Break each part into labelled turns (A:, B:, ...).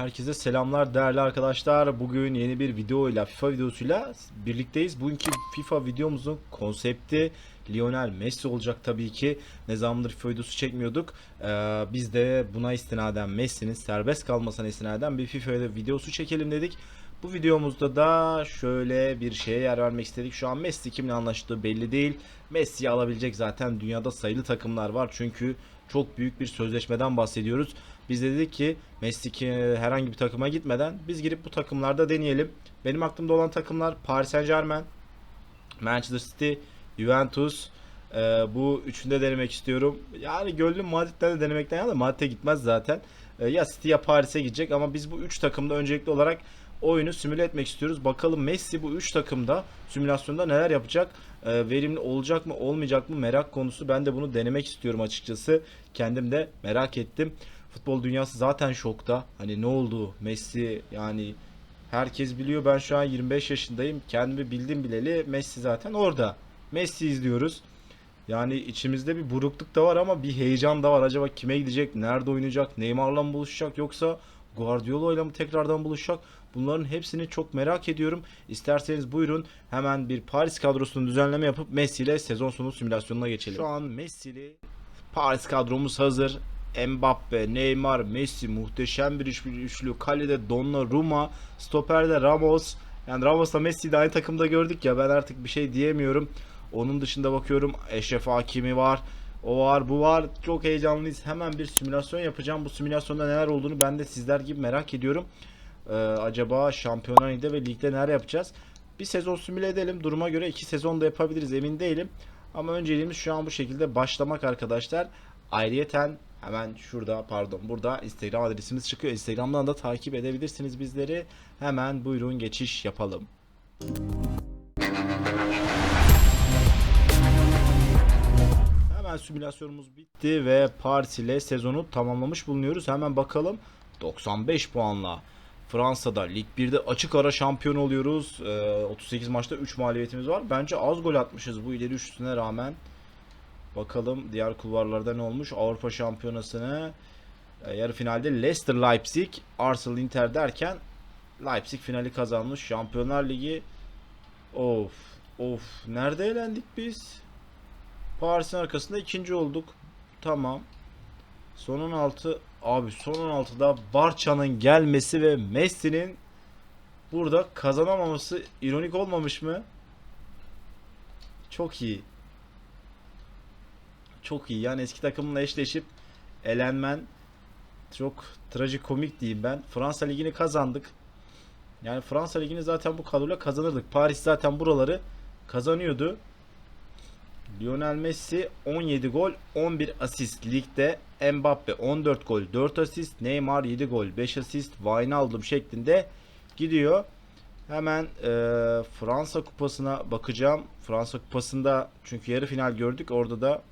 A: Herkese selamlar değerli arkadaşlar. Bugün yeni bir videoyla FIFA videosuyla birlikteyiz. Bugünkü FIFA videomuzun konsepti Lionel Messi olacak tabii ki. Ne zamandır FIFA videosu çekmiyorduk. Ee, biz de buna istinaden Messi'nin serbest kalmasına istinaden bir FIFA videosu çekelim dedik. Bu videomuzda da şöyle bir şeye yer vermek istedik. Şu an Messi kimle anlaştığı belli değil. Messi'yi alabilecek zaten dünyada sayılı takımlar var. Çünkü çok büyük bir sözleşmeden bahsediyoruz. Biz de dedik ki Messi ki herhangi bir takıma gitmeden biz girip bu takımlarda deneyelim. Benim aklımda olan takımlar Paris Saint Germain, Manchester City, Juventus. Ee, bu üçünde denemek istiyorum. Yani gönlüm Madrid'den de denemekten yana da Madrid'e gitmez zaten. Ee, ya City ya Paris'e gidecek ama biz bu üç takımda öncelikli olarak oyunu simüle etmek istiyoruz. Bakalım Messi bu üç takımda simülasyonda neler yapacak? Ee, verimli olacak mı olmayacak mı merak konusu. Ben de bunu denemek istiyorum açıkçası. Kendim de merak ettim. Futbol dünyası zaten şokta. Hani ne oldu? Messi yani herkes biliyor. Ben şu an 25 yaşındayım. Kendimi bildim bileli Messi zaten orada. Messi izliyoruz. Yani içimizde bir burukluk da var ama bir heyecan da var. Acaba kime gidecek? Nerede oynayacak? Neymar'la mı buluşacak yoksa Guardiola ile mi tekrardan buluşacak? Bunların hepsini çok merak ediyorum. İsterseniz buyurun hemen bir Paris kadrosunu düzenleme yapıp Messi ile sezon sonu simülasyonuna geçelim. Şu an Messi'li Paris kadromuz hazır. Mbappe, Neymar, Messi muhteşem bir üçlü, üçlü. Kalede Donnarumma, stoperde Ramos. Yani Ramos'la Messi'yi de aynı takımda gördük ya ben artık bir şey diyemiyorum. Onun dışında bakıyorum Eşref Hakimi var. O var bu var. Çok heyecanlıyız. Hemen bir simülasyon yapacağım. Bu simülasyonda neler olduğunu ben de sizler gibi merak ediyorum. Ee, acaba Şampiyonlar ve ligde neler yapacağız? Bir sezon simüle edelim. Duruma göre iki sezon da yapabiliriz emin değilim. Ama önceliğimiz şu an bu şekilde başlamak arkadaşlar. Ayrıyeten hemen şurada pardon burada Instagram adresimiz çıkıyor. Instagram'dan da takip edebilirsiniz bizleri. Hemen buyurun geçiş yapalım. Hemen simülasyonumuz bitti ve Paris ile sezonu tamamlamış bulunuyoruz. Hemen bakalım 95 puanla Fransa'da Lig 1'de açık ara şampiyon oluyoruz. Ee, 38 maçta 3 mağlubiyetimiz var. Bence az gol atmışız bu ileri üçlüsüne rağmen. Bakalım diğer kulvarlarda ne olmuş? Avrupa Şampiyonası'nı e, yarı finalde Leicester Leipzig, Arsenal Inter derken Leipzig finali kazanmış. Şampiyonlar Ligi of of nerede elendik biz? Paris'in arkasında ikinci olduk. Tamam. Son 16 abi son 16'da Barça'nın gelmesi ve Messi'nin burada kazanamaması ironik olmamış mı? Çok iyi. Çok iyi. Yani eski takımla eşleşip elenmen çok trajikomik diyeyim ben. Fransa Ligi'ni kazandık. Yani Fransa Ligi'ni zaten bu kadroyla kazanırdık. Paris zaten buraları kazanıyordu. Lionel Messi 17 gol 11 asist ligde. Mbappe 14 gol 4 asist. Neymar 7 gol 5 asist. Wijnaldum şeklinde gidiyor. Hemen e, Fransa kupasına bakacağım. Fransa kupasında çünkü yarı final gördük. Orada da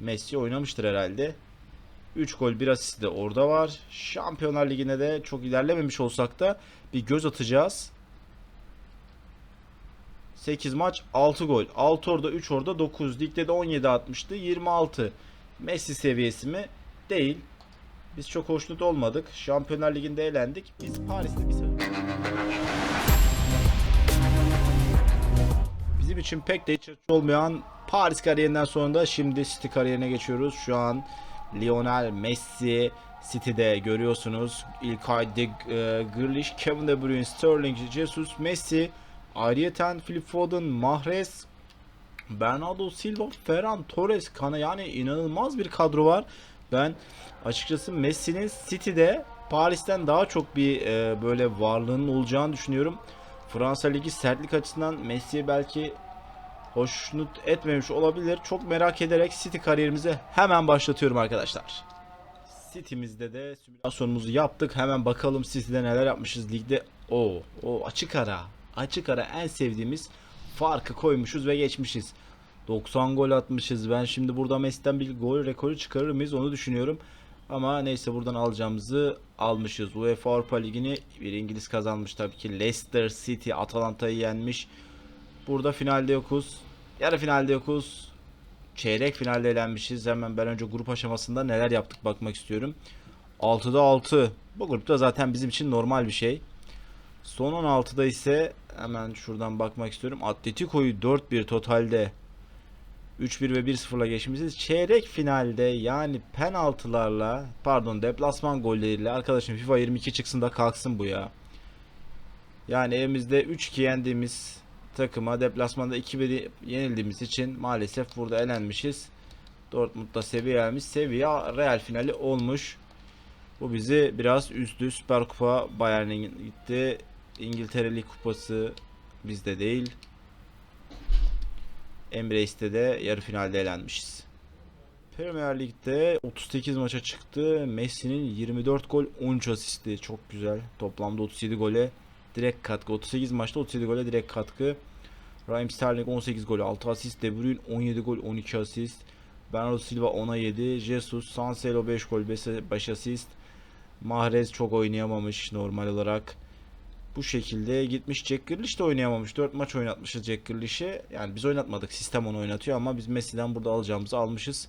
A: Messi oynamıştır herhalde. 3 gol 1 asist de orada var. Şampiyonlar Ligi'ne de çok ilerlememiş olsak da bir göz atacağız. 8 maç 6 gol. 6 orada 3 orada 9. Ligde de 17 atmıştı. 26. Messi seviyesi mi? Değil. Biz çok hoşnut olmadık. Şampiyonlar Ligi'nde elendik. Biz Paris'te bir Bizim için pek de iç açıcı olmayan Paris kariyerinden sonra da şimdi City kariyerine geçiyoruz. Şu an Lionel Messi City'de görüyorsunuz. İlkay De e, Grealish, Kevin De Bruyne, Sterling, Jesus, Messi, ayrıyeten Phil Foden, Mahrez, Bernardo Silva, Ferran Torres, Kana yani inanılmaz bir kadro var. Ben açıkçası Messi'nin City'de Paris'ten daha çok bir e, böyle varlığının olacağını düşünüyorum. Fransa Ligi sertlik açısından Messi'ye belki hoşnut etmemiş olabilir. Çok merak ederek City kariyerimizi hemen başlatıyorum arkadaşlar. City'mizde de simülasyonumuzu yaptık. Hemen bakalım City'de neler yapmışız ligde. O, o açık ara. Açık ara en sevdiğimiz farkı koymuşuz ve geçmişiz. 90 gol atmışız. Ben şimdi burada Messi'den bir gol rekoru çıkarır mıyız onu düşünüyorum. Ama neyse buradan alacağımızı almışız. UEFA Avrupa Ligi'ni bir İngiliz kazanmış tabii ki. Leicester City Atalanta'yı yenmiş. Burada finalde yokuz. Yarı finalde yokuz. Çeyrek finalde elenmişiz. Hemen ben önce grup aşamasında neler yaptık bakmak istiyorum. 6'da 6. Bu grupta zaten bizim için normal bir şey. Son 16'da ise hemen şuradan bakmak istiyorum. Atletico'yu 4-1 totalde 3-1 ve 1-0'la geçmişiz. Çeyrek finalde yani penaltılarla pardon deplasman golleriyle arkadaşım FIFA 22 çıksın da kalksın bu ya. Yani evimizde 3-2 yendiğimiz takıma deplasmanda 2-1 yenildiğimiz için maalesef burada elenmişiz. Dortmund'da seviye gelmiş. Seviye Real finali olmuş. Bu bizi biraz üzdü. Süper Kupa Bayern'e gitti. İngiltere Lig Kupası bizde değil. Emirates'te de yarı finalde elenmişiz. Premier Lig'de 38 maça çıktı. Messi'nin 24 gol 13 asisti. Çok güzel. Toplamda 37 gole direkt katkı. 38 maçta 37 gole direkt katkı. Raheem Sterling 18 gol 6 asist. De Bruyne 17 gol 12 asist. Bernardo Silva 10'a 7. Jesus, Cancelo 5 gol 5 asist. Mahrez çok oynayamamış normal olarak. Bu şekilde gitmiş Jack Grealish de oynayamamış. 4 maç oynatmışız Jack Grealish'i. Yani biz oynatmadık. Sistem onu oynatıyor ama biz Messi'den burada alacağımızı almışız.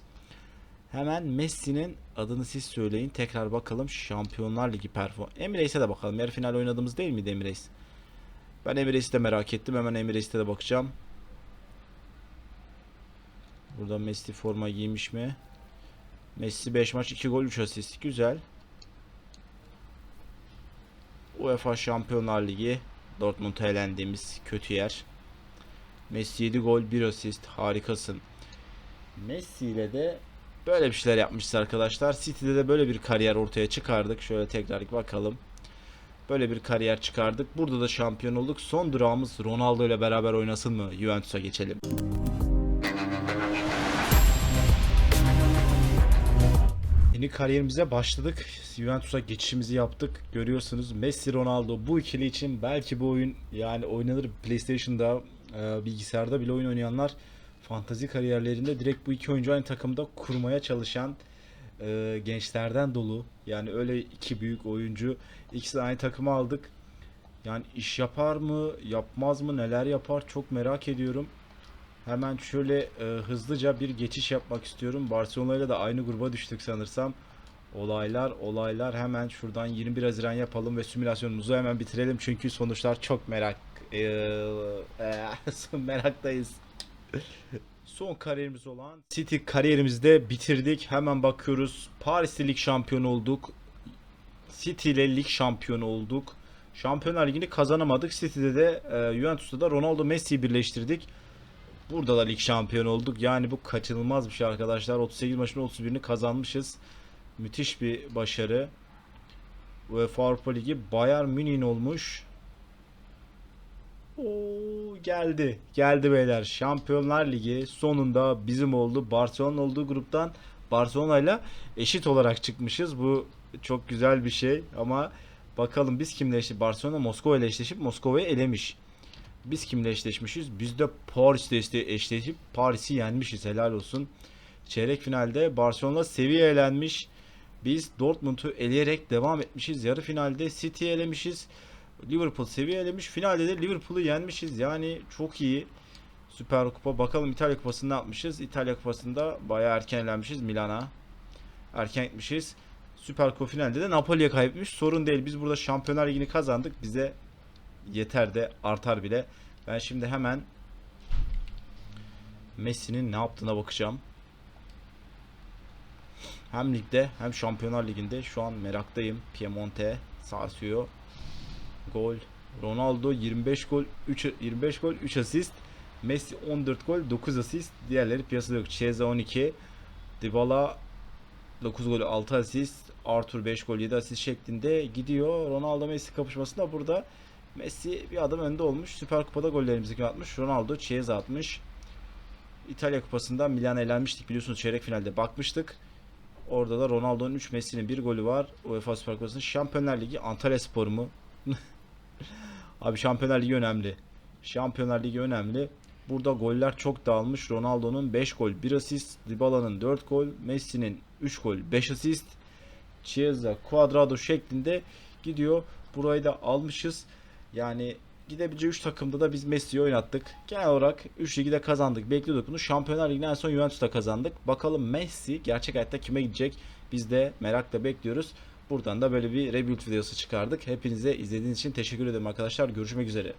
A: Hemen Messi'nin adını siz söyleyin. Tekrar bakalım Şampiyonlar Ligi perform. Emirates'e de bakalım. Yarı final oynadığımız değil miydi Emirates? Ben Emirates'i de merak ettim. Hemen Emirates'e de bakacağım. Burada Messi forma giymiş mi? Messi 5 maç 2 gol 3 asist. Güzel. UEFA Şampiyonlar Ligi Dortmund'a elendiğimiz kötü yer. Messi 7 gol 1 asist. Harikasın. Messi ile de böyle bir şeyler yapmışız arkadaşlar. City'de de böyle bir kariyer ortaya çıkardık. Şöyle tekrar bakalım. Böyle bir kariyer çıkardık. Burada da şampiyon olduk. Son durağımız Ronaldo ile beraber oynasın mı? Juventus'a geçelim. Yeni kariyerimize başladık. Juventus'a geçişimizi yaptık. Görüyorsunuz Messi Ronaldo bu ikili için belki bu oyun yani oynanır PlayStation'da e, bilgisayarda bile oyun oynayanlar fantazi kariyerlerinde direkt bu iki oyuncu aynı takımda kurmaya çalışan e, gençlerden dolu. Yani öyle iki büyük oyuncu ikisi aynı takıma aldık. Yani iş yapar mı, yapmaz mı, neler yapar çok merak ediyorum. Hemen şöyle e, hızlıca bir geçiş yapmak istiyorum. Barcelona ile de aynı gruba düştük sanırsam. Olaylar, olaylar hemen şuradan 21 Haziran yapalım ve simülasyonumuzu hemen bitirelim çünkü sonuçlar çok merak e, e, meraktayız. Son kariyerimiz olan City kariyerimizi de bitirdik. Hemen bakıyoruz. Paris'te lig şampiyonu olduk. City ile lig şampiyonu olduk. Şampiyonlar Ligi'ni kazanamadık. City'de de e, Juventus'ta da Ronaldo Messi'yi birleştirdik. Burada da lig şampiyonu olduk. Yani bu kaçınılmaz bir şey arkadaşlar. 38 maçın 31'ini kazanmışız. Müthiş bir başarı. UEFA Avrupa Ligi Bayern Münih'in olmuş. Geldi. Geldi beyler. Şampiyonlar Ligi sonunda bizim oldu. Barcelona olduğu gruptan Barcelona ile eşit olarak çıkmışız. Bu çok güzel bir şey ama bakalım biz kimle eşleştik? Barcelona Moskova ile eşleşip Moskova'yı elemiş. Biz kimle eşleşmişiz? Biz de Paris'te işte eşleşip Paris'i yenmişiz. Helal olsun. Çeyrek finalde Barcelona seviye elenmiş. Biz Dortmund'u eleyerek devam etmişiz. Yarı finalde City'yi elemişiz. Liverpool seviye elemiş. Finalde de Liverpool'u yenmişiz. Yani çok iyi. Süper Kupa. Bakalım İtalya Kupası'nda ne yapmışız? İtalya Kupası'nda bayağı erken elenmişiz Milan'a. Erken gitmişiz. Süper Kupa finalde de Napoli'ye kaybetmiş. Sorun değil. Biz burada Şampiyonlar Ligi'ni kazandık. Bize yeter de artar bile. Ben şimdi hemen Messi'nin ne yaptığına bakacağım. Hem ligde hem Şampiyonlar Ligi'nde şu an meraktayım. Piemonte sarsıyor. Gol. Ronaldo 25 gol 3 25 gol 3 asist. Messi 14 gol 9 asist. Diğerleri piyasada yok. Chiesa 12. Dybala 9 gol 6 asist. Arthur 5 gol 7 asist şeklinde gidiyor. Ronaldo Messi kapışmasında burada Messi bir adım önde olmuş. Süper Kupa'da gollerimizi kim atmış? Ronaldo Chiesa atmış. İtalya Kupası'nda Milan elenmiştik biliyorsunuz çeyrek finalde bakmıştık. Orada da Ronaldo'nun 3 Messi'nin 1 golü var. UEFA Süper Kupası'nın Şampiyonlar Ligi Antalya Spor mu? Abi Şampiyonlar Ligi önemli. Şampiyonlar Ligi önemli. Burada goller çok dağılmış. Ronaldo'nun 5 gol 1 asist. Dybala'nın 4 gol. Messi'nin 3 gol 5 asist. Chiesa, Cuadrado şeklinde gidiyor. Burayı da almışız. Yani gidebileceği 3 takımda da biz Messi'yi oynattık. Genel olarak 3 ligi de kazandık. Bekliyorduk bunu. Şampiyonlar Ligi'nden en son Juventus'ta kazandık. Bakalım Messi gerçek hayatta kime gidecek? Biz de merakla bekliyoruz. Buradan da böyle bir rebuild videosu çıkardık. Hepinize izlediğiniz için teşekkür ederim arkadaşlar. Görüşmek üzere.